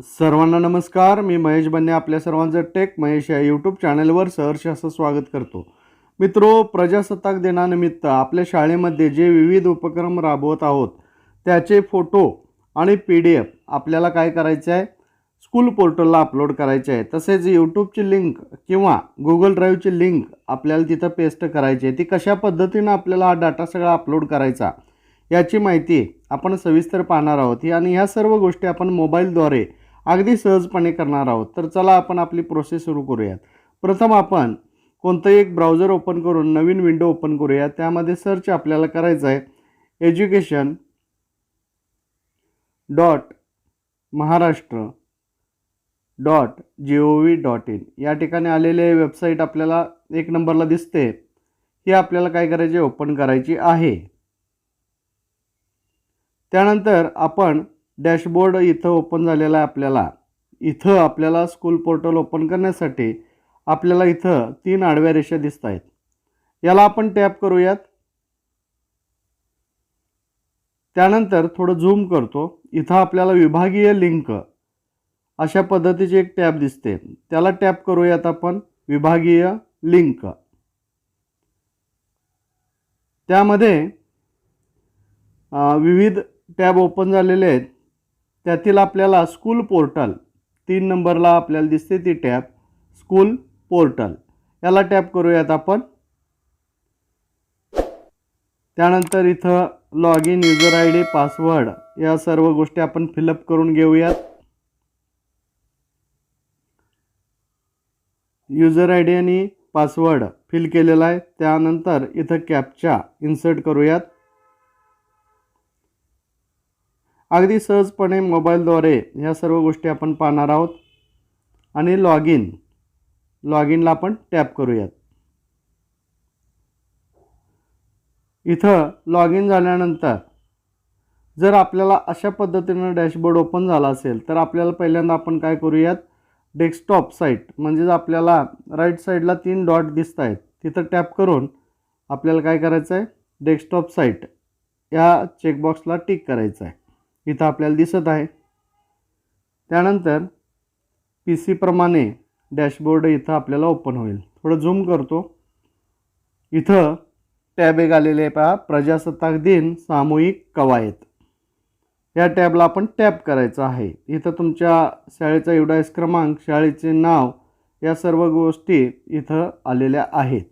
सर्वांना नमस्कार. मी महेश बन्ने आपल्या सर्वांचं टेक महेश या यूट्यूब चॅनलवर सहर्ष असं स्वागत करतो. मित्रो प्रजासत्ताक दिनानिमित्त आपल्या शाळेमध्ये जे विविध उपक्रम राबवत आहोत त्याचे फोटो आणि पी डी एफ आपल्याला काय करायचे आहे? स्कूल पोर्टलला अपलोड करायचे आहे. तसेच यूट्यूबची लिंक किंवा गुगल ड्राईव्हची लिंक आपल्याला तिथं पेस्ट करायची आहे. ती कशा पद्धतीनं आपल्याला हा डाटा सगळा अपलोड करायचा याची माहिती आपण सविस्तर पाहणार आहोत. ही आणि ह्या सर्व गोष्टी आपण मोबाईलद्वारे अगदी सहजपणे करणार आहोत. तर चला आपण आपली प्रोसेस सुरू करूयात. प्रथम आपण कोणतंही एक ब्राउझर ओपन करून नवीन विंडो ओपन करूया त्यामध्ये सर्च आपल्याला करायचं आहे. Education dot Maharashtra dot G O V dot in या ठिकाणी आलेले वेबसाईट आपल्याला एक नंबरला दिसते. ही आपल्याला काय करायची? ओपन करायची आहे. त्यानंतर आपण डॅशबोर्ड इथं ओपन झालेला आहे आपल्याला. इथं आपल्याला स्कूल पोर्टल ओपन करण्यासाठी आपल्याला इथं तीन आडव्या रेषा दिसत आहेत. याला आपण टॅप करूयात. त्यानंतर थोडं झूम करतो. इथं आपल्याला विभागीय लिंक अशा पद्धतीची एक टॅब दिसते. त्याला टॅप करूयात आपण विभागीय लिंक. त्यामध्ये विविध टॅब ओपन झालेले आहेत. त्यातील आपल्याला स्कूल पोर्टल तीन नंबरला आपल्याला दिसते ती टॅब स्कूल पोर्टल याला टॅप करूयात आपण. त्यानंतर इथं log in user I D password या सर्व गोष्टी आपण फिलअप करून घेऊयात. युजर आय डी आणि पासवर्ड फिल केलेला आहे. त्यानंतर इथं कॅपचा इन्सर्ट करूयात. अगदी सहजपणे मोबाईलद्वारे ह्या सर्व गोष्टी आपण पाहणार आहोत. आणि लॉग इन लॉग इनला आपण टॅप करूयात. इथं लॉग इन झाल्यानंतर जर आपल्याला अशा पद्धतीनं डॅशबोर्ड ओपन झाला असेल तर आपल्याला पहिल्यांदा आपण काय करूयात? डेस्कटॉप साईट म्हणजेच आपल्याला राईट साईडला तीन डॉट दिसत आहेत तिथं टॅप करून आपल्याला काय करायचं आहे डेस्कटॉप साईट या चेकबॉक्सला टिक करायचं आहे इथं आपल्याला दिसत आहे. त्यानंतर पी सीप्रमाणे डॅशबोर्ड इथं आपल्याला ओपन होईल. थोडं झूम करतो. इथं टॅब एक आलेले आहे पहा. प्रजासत्ताक दिन सामूहिक कवायत. या टॅबला आपण टॅप करायचं आहे. इथं तुमच्या शाळेचा युडायस क्रमांक शाळेचे नाव या सर्व गोष्टी इथं आलेल्या आहेत.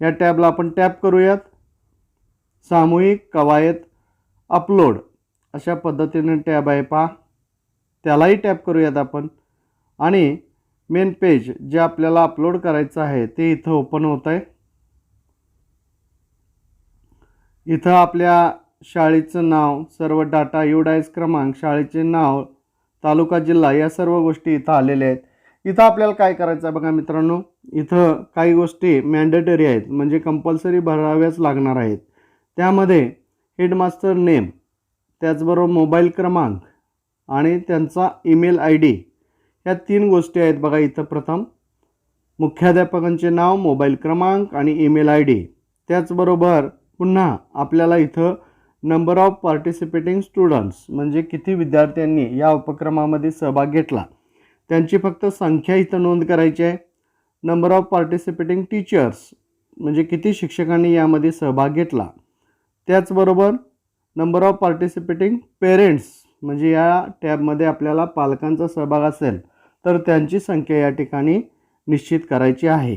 या टॅबला आपण टॅप करूयात. सामूहिक कवायत अपलोड अशा पद्धतीने टॅब आहे पहा. त्यालाही टॅप करूयात आपण. आणि मेन पेज जे आपल्याला अपलोड करायचं आहे ते इथं ओपन होत आहे. इथं आपल्या शाळेचं नाव सर्व डाटा युडायस क्रमांक शाळेचे नाव तालुका जिल्हा या सर्व गोष्टी इथं आलेल्या आहेत. इथं आपल्याला काय करायचं आहे बघा मित्रांनो? इथं काही गोष्टी मॅन्डेटरी आहेत म्हणजे कंपल्सरी भराव्याच लागणार आहेत. त्यामध्ये हेडमास्टर नेम त्याचबरोबर मोबाईल क्रमांक आणि त्यांचा ईमेल आय डी या तीन गोष्टी आहेत बघा इथं प्रथम. मुख्याध्यापकांचे नाव मोबाईल क्रमांक आणि ईमेल आय डी. त्याचबरोबर पुन्हा आपल्याला इथं नंबर ऑफ पार्टिसिपेटिंग स्टुडंट्स म्हणजे किती विद्यार्थ्यांनी या उपक्रमामध्ये सहभाग घेतला. त्यांची फक्त संख्या इथं नोंद करायची आहे. नंबर ऑफ पार्टिसिपेटिंग टीचर्स म्हणजे किती शिक्षकांनी यामध्ये सहभाग घेतला. त्याचबरोबर नंबर ऑफ पार्टिसिपेटिंग पेरेंट्स म्हणजे या टॅबमध्ये आपल्याला पालकांचा सहभाग असेल तर त्यांची संख्या या ठिकाणी निश्चित करायची आहे.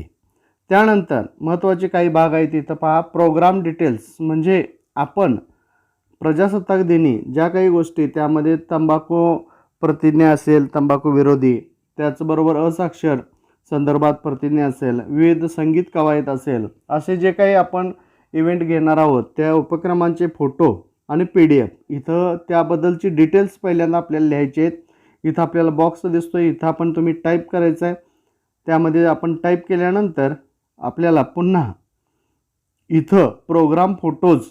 त्यानंतर महत्त्वाचे काही भाग आहेत इथं पहा. प्रोग्राम डिटेल्स म्हणजे आपण प्रजासत्ताक दिनी ज्या काही गोष्टी त्यामध्ये तंबाखू प्रतिज्ञा असेल तंबाखू विरोधी त्याचबरोबर असाक्षर संदर्भात प्रतिज्ञा असेल विविध संगीत कवायत असेल असे जे काही आपण इव्हेंट घेणार आहोत त्या उपक्रमांचे फोटो आणि पी डी एफ. इथं त्याबद्दलची डिटेल्स पहिल्यांदा आपल्याला लिहायचे आहेत. इथं आपल्याला बॉक्स दिसतो इथं आपण तुम्ही टाईप करायचं आहे त्यामध्ये आपण टाईप केल्यानंतर आपल्याला पुन्हा इथं programme photos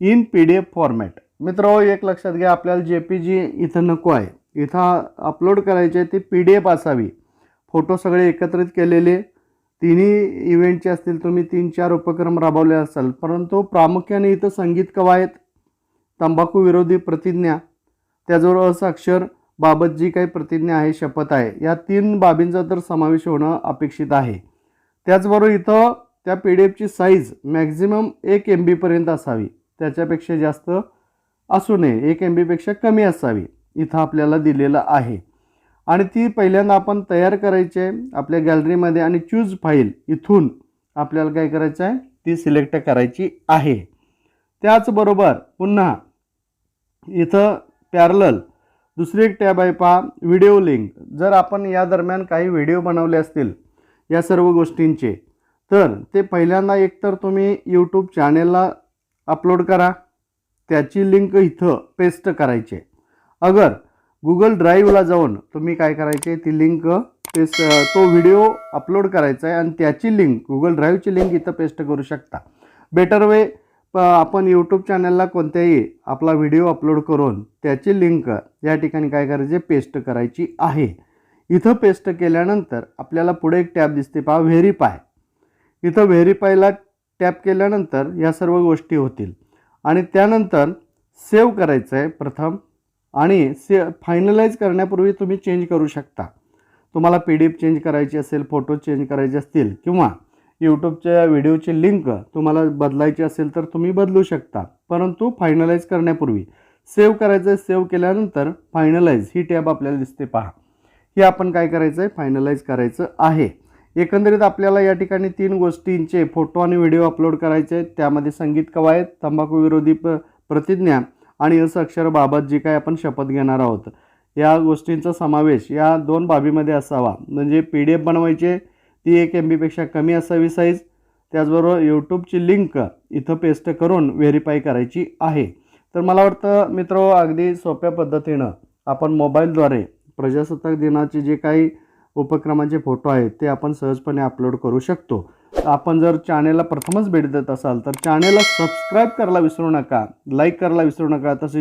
in P D F format मित्र एक लक्षात घ्या आपल्याला जे पी जी इथं नको आहे. इथं अपलोड करायचे आहे पी डी एफ असावी. फोटो सगळे एकत्रित केलेले. तिन्ही इव्हेंटचे असतील तुम्ही तीन चार उपक्रम राबवले असाल. परंतु प्रामुख्याने इथं संगीत कवायत तंबाखू विरोधी प्रतिज्ञा. त्याचबरोबर असाक्षर बाबत जी काही प्रतिज्ञा आहे शपथ आहे. या तीन बाबींचा तर समावेश होणं अपेक्षित आहे. त्याचबरोबर इथं त्या पी डी एफची साईज मॅक्झिमम एक एम बीपर्यंत असावी. त्याच्यापेक्षा जास्त असू नये. एक एम बीपेक्षा कमी असावी. इथं आपल्याला दिलेलं आहे. आणि ती पहिल्यांदा आपण तयार करायची आहे आपल्या गॅलरीमध्ये आणि चूज फाईल इथून आपल्याला काय करायचं आहे? ती सिलेक्ट करायची आहे. त्याचबरोबर पुन्हा इथं पॅरलल दुसरी एक टॅब आहे पहा व्हिडिओ लिंक जर आपण या दरम्यान काही व्हिडिओ बनवले असतील या सर्व गोष्टींचे तर ते पहिल्यांदा एकतर तुम्ही यूट्यूब चॅनेलला अपलोड करा. त्याची लिंक इथं पेस्ट करायची आहे. अगर गुगल ड्राईव्हला जाऊन तुम्ही काय करायचे ती लिंक पेस्ट तो व्हिडिओ अपलोड करायचा आहे आणि त्याची लिंक गुगल ड्राईव्हची लिंक इथं पेस्ट करू शकता. बेटर वे प आपण यूट्यूब चॅनलला कोणत्याही आपला व्हिडिओ अपलोड करून त्याची लिंक या ठिकाणी काय करायची पेस्ट करायची आहे. इथं पेस्ट केल्यानंतर आपल्याला पुढे एक टॅब दिसते पहा व्हेरीफाय इथं व्हेरीफायला टॅप केल्यानंतर या सर्व गोष्टी होतील. आणि त्यानंतर सेव्ह करायचं आहे प्रथम. आणि से फायनलाइज करण्यापूर्वी तुम्ही चेंज करू शकता. तुम्हाला पी डी एफ चेंज करायची असेल फोटो चेंज करायचे असतील किंवा यूट्यूबच्या व्हिडिओची लिंक तुम्हाला बदलायची असेल तर तुम्ही बदलू शकता. परंतु फायनलाइज करण्यापूर्वी सेव्ह करायचं आहे सेव्ह केल्यानंतर फायनलाइज ही टॅब आपल्याला दिसते पहा. हे आपण काय करायचं आहे फायनलाइज करायचं आहे. एकंदरीत आपल्याला या ठिकाणी तीन गोष्टींचे फोटो आणि व्हिडिओ अपलोड करायचे आहेत. त्यामध्ये संगीत कवायत तंबाखू विरोधी प प्रतिज्ञा आणि अक्षराबाबत जी काय आपण शपथ घेणार आहोत या गोष्टींचा समावेश या दोन बाबीमध्ये असावा. म्हणजे पी डी एफ बनवायचे ती एक एम बीपेक्षा कमी असावी साईज त्याचबरोबर यूट्यूबची लिंक इथं पेस्ट करून व्हेरीफाय करायची आहे. तर मला वाटतं मित्र अगदी सोप्या पद्धतीनं आपण मोबाईलद्वारे प्रजासत्ताक दिनाचे जे काही उपक्रमाचे फोटो आहेत ते आपण सहजपणे अपलोड करू शकतो. आपण जर चॅनेलला प्रथमच भेट देत असाल तर चॅनेलला सबस्क्राईब करायला विसरू नका लाईक करायला विसरू नका. तसेच